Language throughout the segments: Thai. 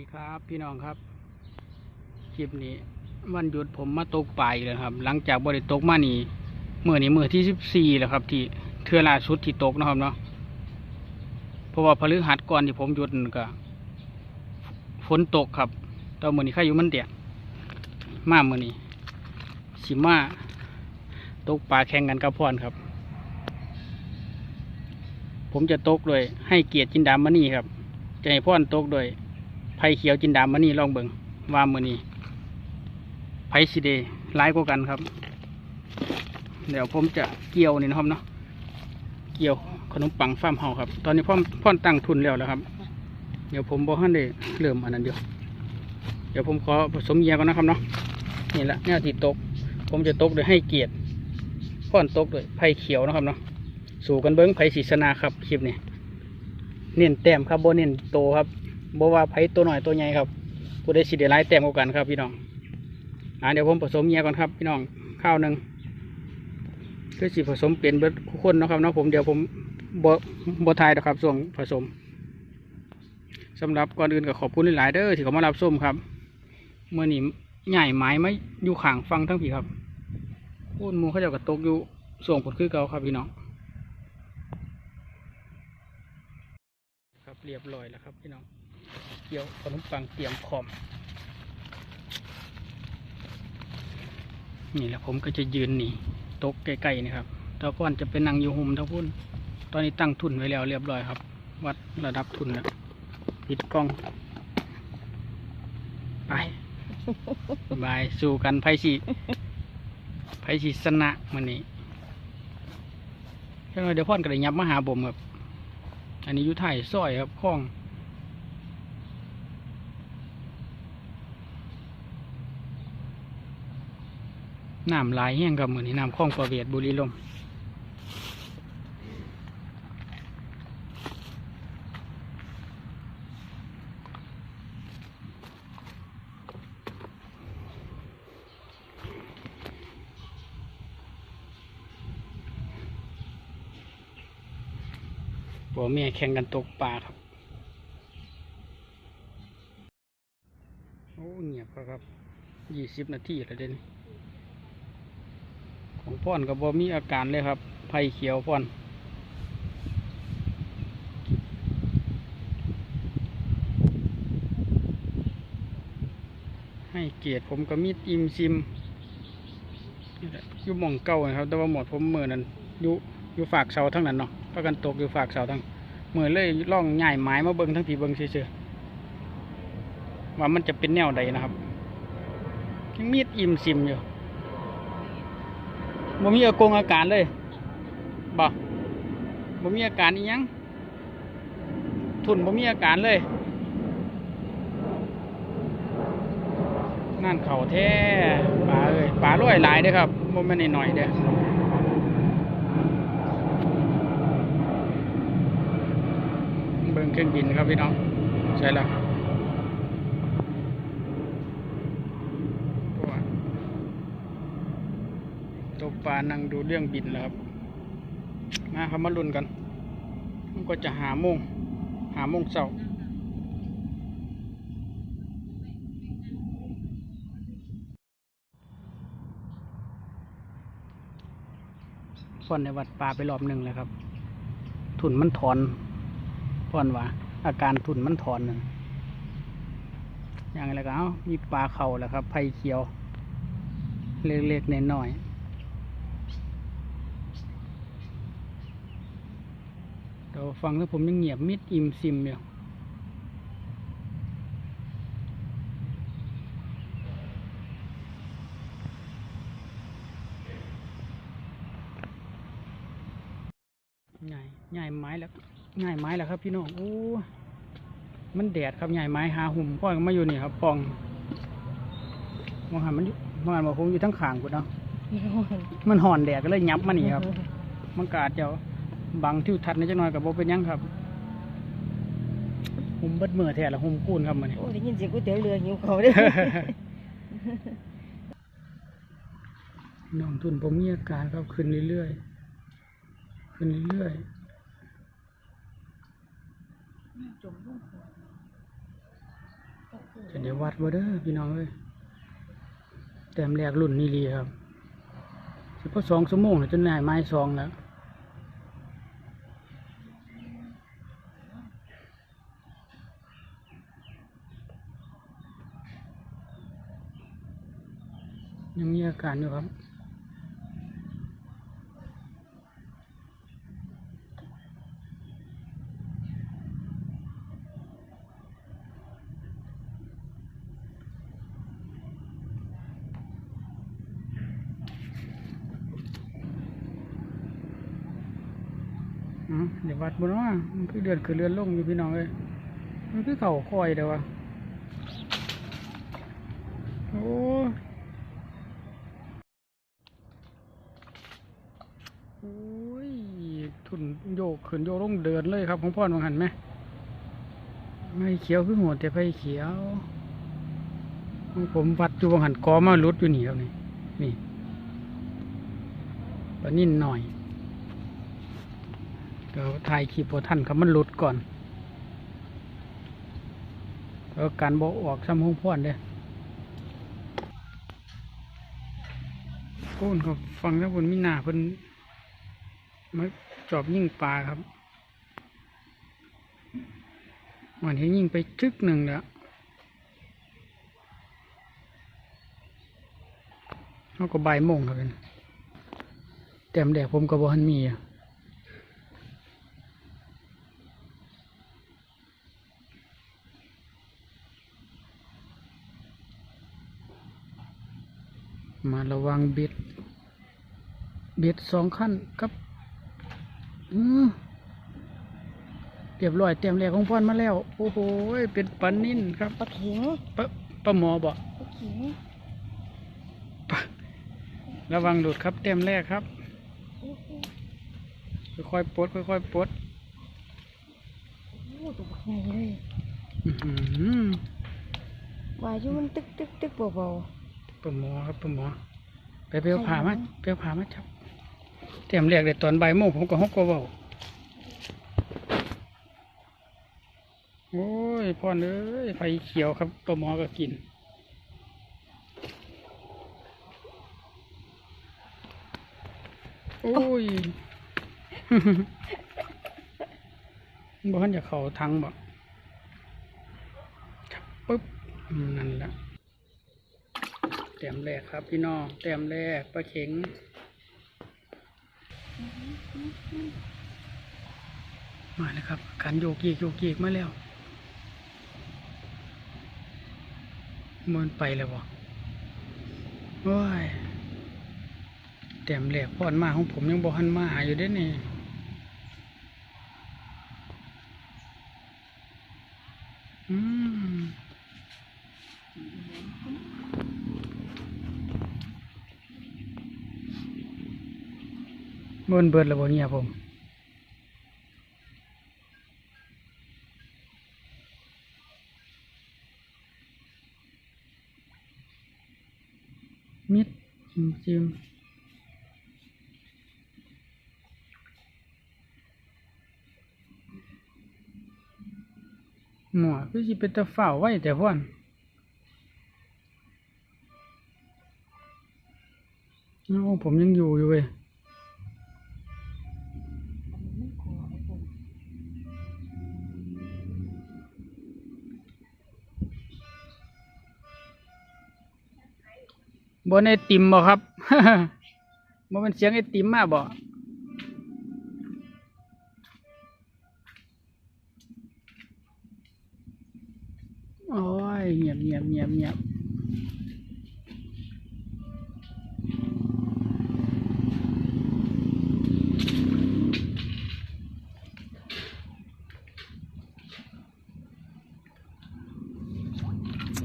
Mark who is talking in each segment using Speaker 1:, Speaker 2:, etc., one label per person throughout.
Speaker 1: ดีครับพี่น้องครับคลิปนี้วันหยุดผมมาตกปลาอีกแล้วครับ หลังจากบริตกมานี่เมื่อนี้เมื่อที่สิบสี่แล้วครับ ที่เทือล่าสุดที่ตกนะครับเนาะเพราะว่าพฤหัสก่อนที่ผมหยุดก็ฝนตกครับตอนเมื่อนี้ข้าอยู่มันเดียดมาเมื่อนี้สิมาตกปลาแข่งกันกับพรครับ ผมจะตกโดยให้เกียรติจินดามณีครับจะให้พ่อนตกโดย ไผ่เขียวจินดามณีลองเบิงว่ามือนี้ไผ่สีเดร้ายกว่ากันครับ เดี๋ยวผมจะเกี่ยวนี่นะครับเนาะเกี่ยวขนมปังฟาร์มเฮาครับ ตอนนี้พ่อพ่อตั้งทุนแล้วแล้วครับ เดี๋ยวผมบอกให้ได้เริ่มอันนั้นเดียว เดี๋ยวผมขอผสมเยียก่อนนะครับเนาะนี่แหละแนวที่ตก ผมจะตกโดยให้เกียรติพ่อนตกโดยไผ่เขียวนะครับเนาะสู่กันเบิ้งไผ่ศีสนาครับคลิปนี้เน้นแต้มครับโบเน้นโตครับ โบว่าไผตัวหน่อยตัวใหญ่ครับผู้ได้สิเดร้ายแต้มกันครับพี่น้องอ่าเดี๋ยวผมผสมเงียก่อนครับพี่น้องข้าวหนึ่งคือสิผสมเป็นเบิดทุกคนนะครับเนาะผมเดี๋ยวผมบบบทายนะครับส่วนผสมสำหรับก่อนอื่นก็ขอบคุณหลายๆเด้อที่เขามารับส้มครับเมื่อนี้ใหญ่ไม้ไม่อยู่ขางฟังทั้งผีครับพูดมูเขาเจะกระตกอยู่ส่วงผลคือเก่าครับพี่น้องครับเรียบร้อยแล้วครับพี่น้อง เกี่ยวขนมปังเตรียมพร้อม นี่แหละผมก็จะยืนนี่ตกใกล้ๆนี่ครับตะก้อนจะเป็นนางอยู่หุมทั้งพุ่น ตอนนี้ตั้งทุนไว้แล้วเรียบร้อยครับ วัดระดับทุนแล้วปิดกล้อง ไปบายสู่กันไพ่สีไพ่สีสนะมันนี้เดี๋ยวพ่อนก็เลยยับมาหาบ่มครับ อันนี้อยู่ไทยซอยครับคลอง น้ำลายแห้งครับเหมือนี่น้ำคลองประเวศบุรีลมย์บ่แม่แข่งกันตกปลาครับ โอ้เงียบครับยี่สิบนาทีแล้วเด่น พ่อนกับ่มีอาการเลยครับไผ่เขียวพ่อนให้เกียรติผมก็มีดอิมซิมอยู่มองเก่านะครับ แต่ว่าหมดผมเมื่อนั้นอยู่อยู่ฝากเสาทั้งนั้นเนาะพากันตกอยู่ฝากเสาทั้งเมื่อเลยล่องง่ายไม้มาเบิ้งทั้งทีเบิ้งเฉยๆว่ามันจะเป็นแนวใดนะครับมีดอิมซิมอยู่ บ่มีอาการอาการเลยบ่บ่มีอาการอีหยังทุนบ่มีอาการเลยนั่นเขาแท้ปลาเอ้ยปลาลอยหลายเด้อครับบ่แม่นหน่อยเด้อเบิ่งเครื่องบินครับพี่น้องใช่แล้วตก ปลานั่งดูเรื่องบินแล้วครับ มาครับมาลุ้นกันมันก็จะหาโมง หาโมงเช้าฟ่อนในวัดปลาไปรอบหนึ่งเลยครับ ทุนมันถอนฟอนว่า อาการทุนมันถอนนั่นอย่างไรก็เอามีปลาเข่าแหล้วครับไผ่เขียว เล็กๆน้อยๆ เดี๋ยวฟังแล้วผมยังเงียบมิดอิ่มซิมอยู่ง่ายง่ายไม้แล้วง่ายไม้แล้วครับพี่น้องโอ้มันแดดครับง่ายไม้หาหุ่มพ่อก็มาอยู่นี่ครับปองมองหันมันอยู่มองหันว่าผมอยู่ทั้งขางกูเนาะมันห่อนแดดก็เลยยับมานี่ครับ มันกอาจจะ บังทิวทัศน์นิดจักหน่อยกับโบเป็นหยังครับหุ่มเบิดมือแท้ละหุ่มคูนครับมันนี่
Speaker 2: โอ้ได้ยินเสียงก๋วยเตี๋ยวเรือหิวเขาวเด้อ
Speaker 1: น้องทุนผมมีอาการครับขึ้นเรื่อยๆขึ้นเรื่อยๆจะได้วัดบ่เด้อพี่น้องเอ้ยแต้มแรกรุ่นนี่ลีครับสิพอสองชั่วโมงแล้วจนได้ไม้สองแล้ว ยังมีอาการอยู่ครับอืมเดี๋ยววัดบนว่ามันคือเดือนคือเรือนลงอยู่พี่น้องเลยมันคือเข่าคอยเดี๋ยววะโอ้โอ้ย ทุนโยกขึ้นโยกลงเดินเลยครับของพ่อมองหันไหมไม่เขียวคือหัวแต่ไฟเขียวของผมวัดอยู่บางหันกอมาลุดอยู่นี่ครับนี่นี่ปลานิ่นหน่อยเดี๋ยวถ่ายคลิปพอท่านครับมันลุดก่อนแล้วการบอกออกซ้ำห้องพ่อนเด้อโอ้นครับฟังแล้วบนมินาเพิ่นมา อบยิ่งปลาครับวันนี้ยิ่งไปจึกหนึ่งแล้วเขาก็ใบ่ายโมงครับเป็นแต้มแดกผมก็บ่ทันมีอะมาระวังเบ็ดเบ็ดสองขั้นครับ อือเรียบร้อยเตรียมแรกของพ่อนมาแล้ว โอ้โหเป็นปลานิ่นครับ
Speaker 2: ปลาเข็ง
Speaker 1: ปลาปลาหมอบ่
Speaker 2: ปลาเข็ง
Speaker 1: ปะระวังหลุดครับเต็มแรกครับ ค่อยๆปลดค่อยๆปลด
Speaker 2: โอ้ตัวบักใหญ่เลย
Speaker 1: อื้อหือ
Speaker 2: วายอยู่มันตึกตึกตึกเบา
Speaker 1: ปลาหมอครับปลาหมอไปเปลวผ่ามาเปลวผ่ามาจับเต็มแรกเลยตอนใบโมงผมก็ฮกก็เบาโอ้ยพ่อนเอ้ยไฟเขียวครับปลาหมอก็กินโอ้ยบ่ทันจะเขาทังบ่ปึ๊บนั่นแหละแต้มแรกครับพี่น้องแต้มแรกปลาเข็ง มาแล้วครับการโยกเยกโยกเยกมาแล้วมันไปแล้วบ่โอ้ยแต้มแหลกพอดมาของผมยังบอหันมาหาอยู่เด้นี่ อืม เบิ่นเบิดแล้วบ่เนี่ยผมมิดจิมจิมหมอคือสิเป็นตะฝ้าวไว้แต่พ่อนเอ้ผมยังอยู่อยู่เว้ย นไอติมบ่ครับบ่เป็นเสียงไอติมมาบ่โอ้ยเงียบเงียบเงียบเงียบ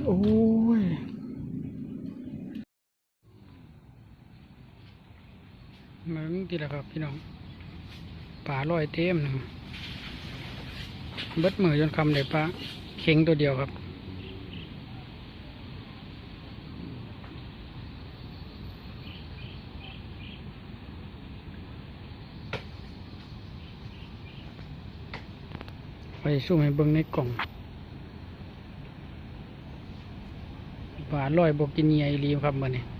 Speaker 1: โอ้ ที่ละครับ พี่น้องป่าลอยเต็มหนึ่งเบิดมือจนคำได้ปลาเข็งตัวเดียวครับไปสู้ให้เบิ่งในกล่องป่าลอยบกินเหยียอีหลีครับมื้อนี้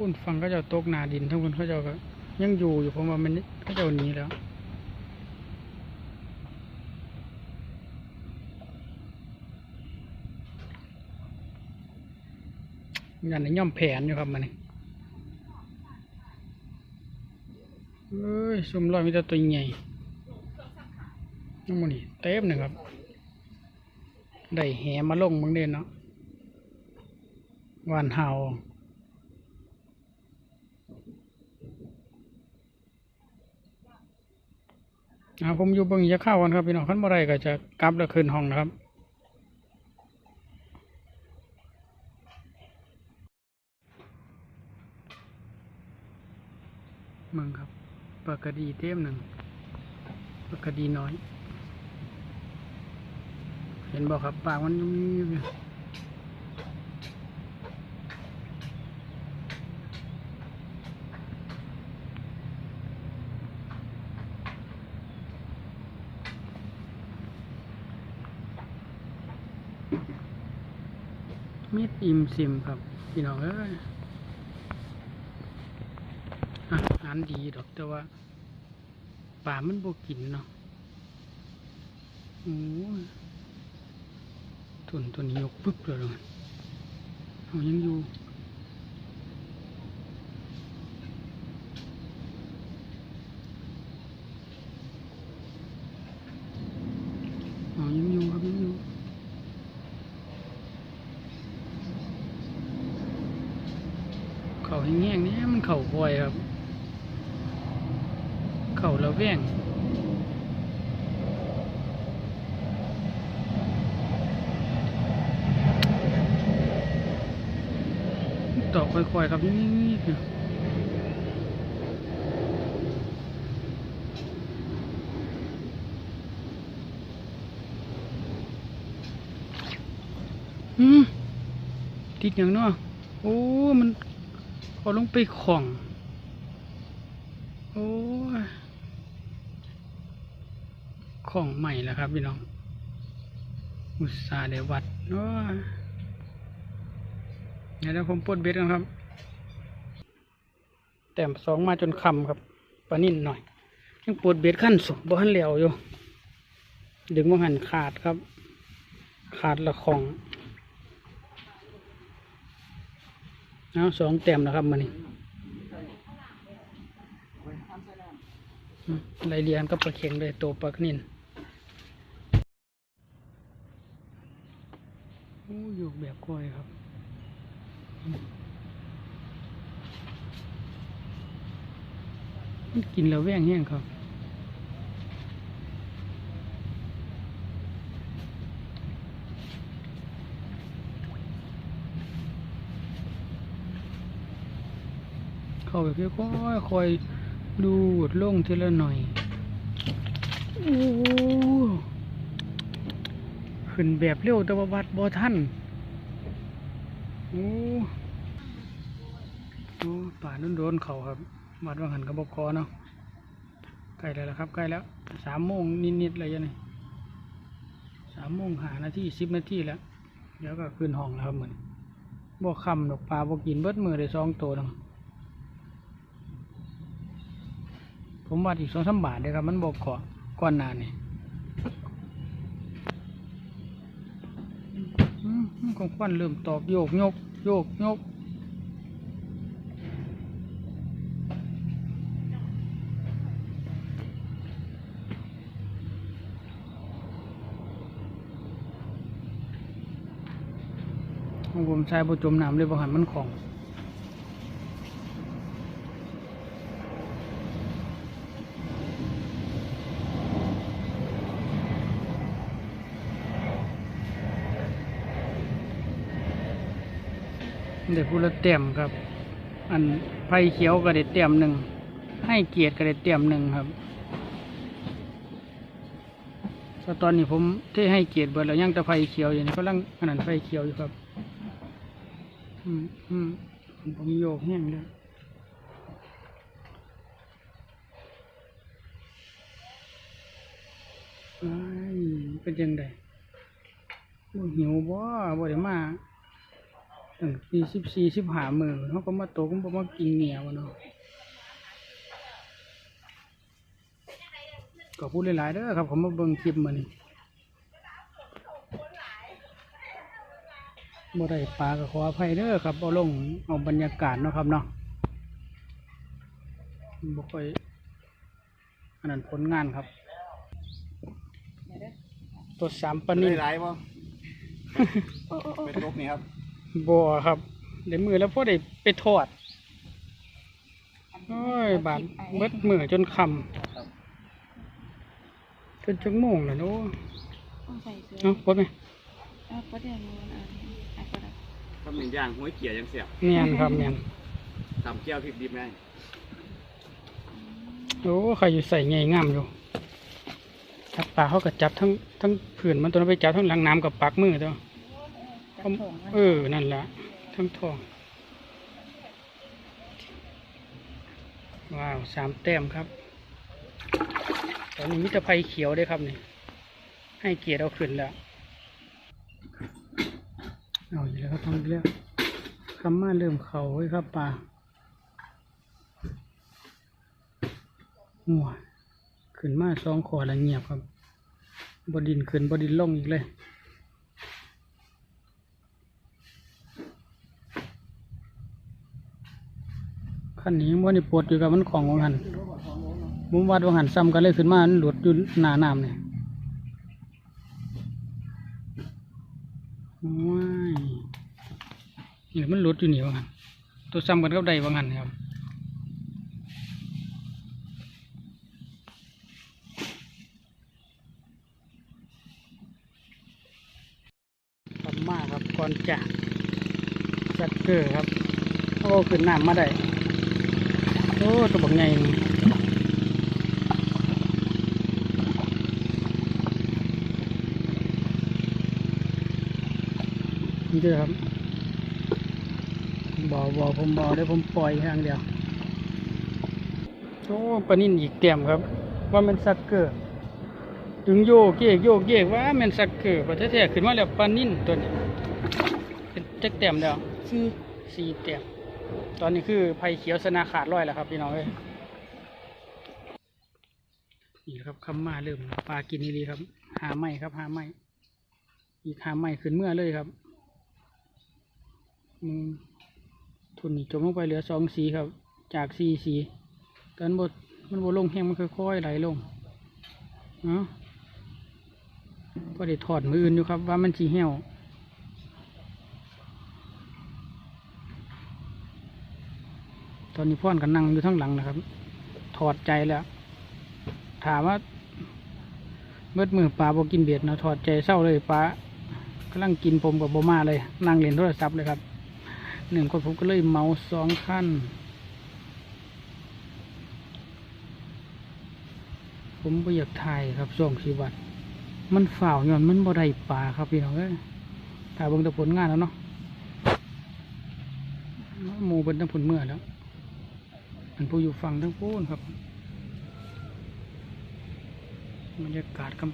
Speaker 1: อุ่นฟังเขาเจ้าตกนาดินทั้งคนเขาจ้าก็ยังอยู่อยู่ผมว่ามันเขาจ้าหนีแล้วยันในย่อมแผนอยู่ครับมันนี่เอ้ยซุ่มลอยมีแต่ตัวใหญ่น้ำมันนี่เต็มหนึ่งครับ ได้แหมาลงมึงเด่นเนาะวานเห่า เอาผมอยู่เบิ่งจะเข้ากันครับพี่น้องขั้นบ่ไรก็จะกลับแล้วคืนห้องนะครับมึงครับปากดีเต็มหนึ่งปากดีน้อย เห็นบอกครับปากมันยุ่ย มิดอิ่มซิมครับ พี่น้องเอ้ยอาหารดีดอกแต่ว่าป่ามันบกินเนาะโอ้ยทุนตัวนี้ยกปึ๊บเลยเนาะเอายังอยู่เอายังอยู่ครับยังอยู่เขาให้แง่งๆเนี่ยมันเข่าพลอยครับ เข่าระแวงต่อค่อยๆครับนี่ๆคืออืมติดอย่างเนาะโอ้ มัน เอาลงไปของ โอ้ยของใหม่แล้วครับพี่น้อง อุตสาห์ได้วัดโอ้ยเดี๋ยวผมปลดเบ็ดกันครับ แต้มสองมาจนคำครับปลานิ่นหน่อย ยังปวดเบ็ดขั้นสุดบ่หันเหลวอยู่ ดึงว่าหันขาดครับ ขาดละของ เอาสองแต้มแล้วครับมันนี่ไล่เรียนก็ปลาเข็งเลยตัวปลานินโอ้ยู่แบบกล้วยครับมันกินแล้วแว่งแห้งครับาไปค่อยๆคอยดูดลงทีละหน่อยโอ้ขึ้นแบบเร็วแต่ว่าวัดบ่ทันโอ้โอ้ป่าโดนเขาครับวัดว่าหันกระบอกคอเนาะใกล้แล้วครับใกล้แล้วสามโมงนิดๆเลยยังนี่สามโมงหานาทีสิบนาทีแล้ว เดี๋ยวก็ขึ้นห้องแล้วครับเหมือนบ่คำดอกปลาบ่กินเบิดมือได้สองตัวนึง ผมวัดอีกสองสามบาทเลยครับ มันบอกขอก้อนหนานนี่อืมอืมของควันเริ่มตอบโยกโยกโยกโยกของผมใช้บจมน้ำเลยบหันมันของ เด็กพูละเต็มครับ อันไผ่เขียวก็ได้เต็มหนึ่ง ให้เกียรติก็ได้เต็มหนึ่งครับแต่ตอนนี้ผมที่ให้เกียรติเบิดแล้วยังแต่ไผ่เขียวอยู่นี่ก็ลังอันนั้นไผ่เขียวอยู่ครับอืมอืมผมโยกแห้งแล้วเป็นยังไงบ่หิวบ่บ่ได้มา สี่สิบสี่สิบห้ามือเขาก็มาตกมันบ่มากินเหนียวเนาะก็พูดหลายๆเด้อครับผมมาเบิ่งคลิปมานี่บ่ได้ปลาก็ขออภัยเด้อครับเอาลงเอาบรรยากาศเนาะครับเนาะบ่ค่อยอันนั้นผลงานครับ ตัวสามปาน
Speaker 3: นี่
Speaker 1: นี่
Speaker 3: ไรบ่
Speaker 2: โอ้โอ้โอ้
Speaker 3: เป็นลกนี่ครับ
Speaker 1: บัวครับเดี๋ยวมือแล้วพอได้ไปทอดโอ้ยบาดเบิดมือจนคำจนจังโมงแล้วเนาะ
Speaker 2: ต้องใส่เสื้อ
Speaker 1: เนาะพดไหม
Speaker 2: เอาประเดี๋ยวนู้นอะอะก็ได้
Speaker 3: ถ้าเป็นย่างห้วยเกียร์ยังเสียบ
Speaker 1: เนียนครับเนียน
Speaker 3: ตำเกี๊ยวพริกดิบไง
Speaker 1: โอ้ใครอยู่ใส่ไงงามอยู่จับปลาเขาก็จับทั้งทั้งผืนมันตัวนั้นไปจับทั้งหลังน้ำกับปักมือตัว
Speaker 2: จับของมัน
Speaker 1: เออ นั่นแหละทั้งทอง ว้าวสามแต้มครับ ตอนนี้มิตรภัยเขียวด้วยครับนี่ ให้เกียรติเอาขึ้นแล้ว เอาอีกแล้วครับต้องเรียกคำมาเริ่มเขาไว้ครับปลาหัวขึ้นมาสองขอแล้วเงียบครับ บดินขึ้นบดินล่องอีกเลย ขั้นนี้ว่านี่ปวดอยู่กับมันของวังหันบุมวัดวังหันซ้ำกันเลยขึ้นมามันหลุดอยู่หนาน้ำเนี่ยว้ายนี่มันหลุดอยู่นี่วังหันตัวซ้ำกันกับใดวังหันครับกลับมาครับก่อนจากสัตเกอร์ครับ โอ้ขึ้นน้ำมาได้ โอ้ตัวบักไงนี่นี่เด้อครับบ่อบ่อผมบ่อได้ผมปล่อยทางเดียวโอ้ปลานิ่นอีกเต็มครับ ว่ามันสักเกอร์ถึงโยกเยกโยกเยกว่ามันสักเกอร์ประเทศแท้ๆขึ้นมาแล้วปลานิ่นตัวนี้เป็นจักเต็มแล้ว
Speaker 2: ชี
Speaker 1: สี่เต็ม ตอนนี้คือไผ่เขียวสนาขาดร้อยแล้วครับพี่น้องเอ้ยนี่ครับคำมาเริ่มปลากินนี่ดีครับ หาไม้ครับหาไม้อีกหาไม้ขึ้นเมื่อเลยครับอืมทุนนี่จมลงไปเหลือสองสีครับ จากสี่สีตอนบดมันบดลงแห้งมันค่อยๆไหลลงเนาะก็ได้ถอดมืออื่นอยู่ครับ ว่ามันสีเหี่ยว อนนี้พ่อนกันนั่งอยู่ทั้างหลังนะครับ ถอดใจแล้ว ถามว่าเมื่อมือปลาบอกินเบียดนะถอดใจเศร้าเลยปลากำลังกินผมกับโบมาเลย นั่งเล่นโทรศัพท์เลยครับหนึ่งคนผมก็เลยเมาสองขั้นผมไ่อยากถ่ายครับช่วงชีวัตมันฝ่าวย้อนมันบ่ได้ปลาครับพี่น้องเอ้ยถ่ายเบิ่งแต่ผลงานแล้วเนาะหมูเป็นทั้งผลเมื่อแล้ว อันผู้อยู่ฝั่งทั้งพูนครับบรรยากาศค่ำ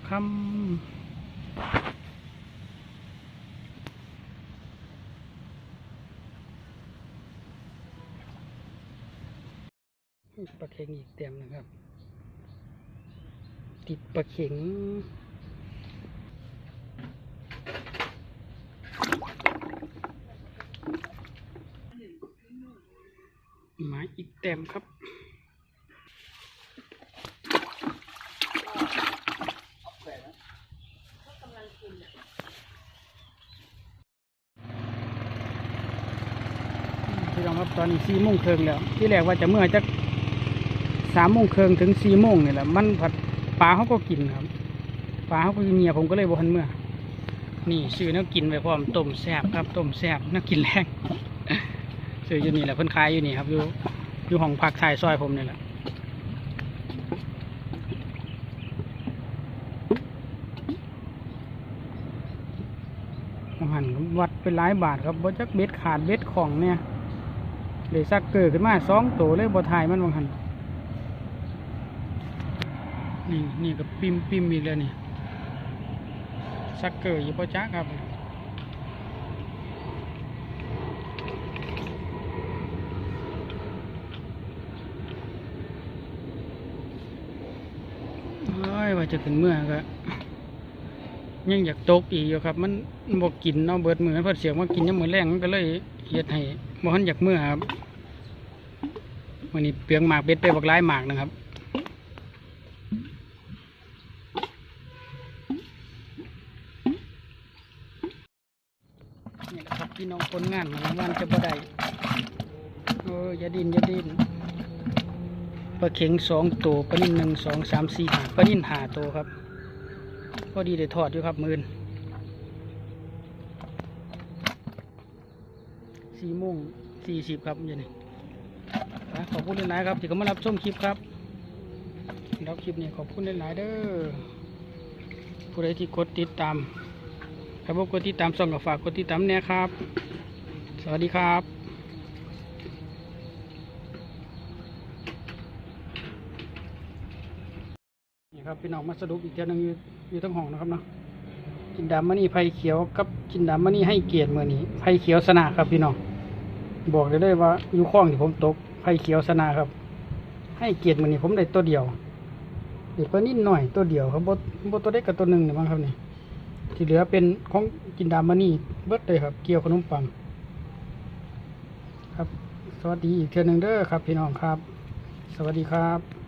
Speaker 1: ปลาเข็งอีกเต็มนะครับ ติดปลาเข็งหมาย อีกเต็มครับพี่น้องครับตอนนี้สี่โมงครึ่งแล้ว ที่แรกว่าจะเมื่อจะสามโมงครึ่งถึงสี่โมงนี่แหละมันผัดปลาเขาก็กินครับปลาเขาก็กินเงียผมก็เลยบอกทันเมื่อ นี่ซื้อนักกินไปพร้อมต้มแซ่บครับต้มแซ่บนักกินแรงซื้ออยู่นี่แหละเพิ่นขายอยู่นี่ครับอยู่ อยู่ห้องพักชายซอยผมนี่แหละหันวัดเป็นหลายบาทครับบ่จักเบ็ดขาดเบ็ดของเนี่ยเลยซักเกิดขึ้นมาสองตัวเลยบ่ทายมันบางหันนี่นี่ก็ปิมปิมอีกแล้วนี่ซักเกอร์อยู่ปะจ๊ะครับ โอ้ยว่า จะขึ้นเมื่อก็ยังอยากตกอีกอยู่ครับ มันบอกกินเนาะเบิดมือเพอเสียงว่ากินยังมือแรงมันก็เลยเฮ็ดให้บ่ทันอยากเมื่อครับวันนี้เปลืองหมากเบ็ดไปบักหลายหมากนะครับนี่แหละครับพี่น้องคนงานของวันจะบ่ได้โอ้ยอย่าดินอย่าดิน ปลาเข็งสองตัวปลานิ่นหนึ่งสองสามสี่หาปลานิ่นหาตัวครับ พอดีได้ทอดอยู่ครับมือนสี่โมงสี่สิบครับยวนี้อ่ขอบคุณหลายครับที่เขามารับชมคลิปครับรับคลิปนี้ขอบคุณหลายเด้อผู้ใดที่กดติดตามถ้าบ่กดติดตามส่องก็ฝากกดติดตามแน่ครับ สวัสดีครับ ครับพี่น้องมาสรุปอีกเทีนึงอยู่อยู่ทั้งห้องนะครับเนาะจินดามะนี่ไผ่เขียวกับจินดามะนี่ให้เกียรติเมื่อนี้ไผ่เขียวสนะครับพี่น้องบอกได้เลยว่าอยู่ข้องที่ผมตกไผ่เขียวสนาครับ ให้เกียรติเมื่อนี้ผมได้ตัวเดียวเด็กตัวนิดหน่อยตัวเดียวครับบดตัวเล็กกับตัวหนึ่งเนี่ยมั้งครับนี่ที่เหลือเป็นของจินดามะนี่เบิดเลยครับ เกี่ยวขนมปังครับ สวัสดีอีกเทีนึงเด้อครับ พี่น้องครับ สวัสดีครับ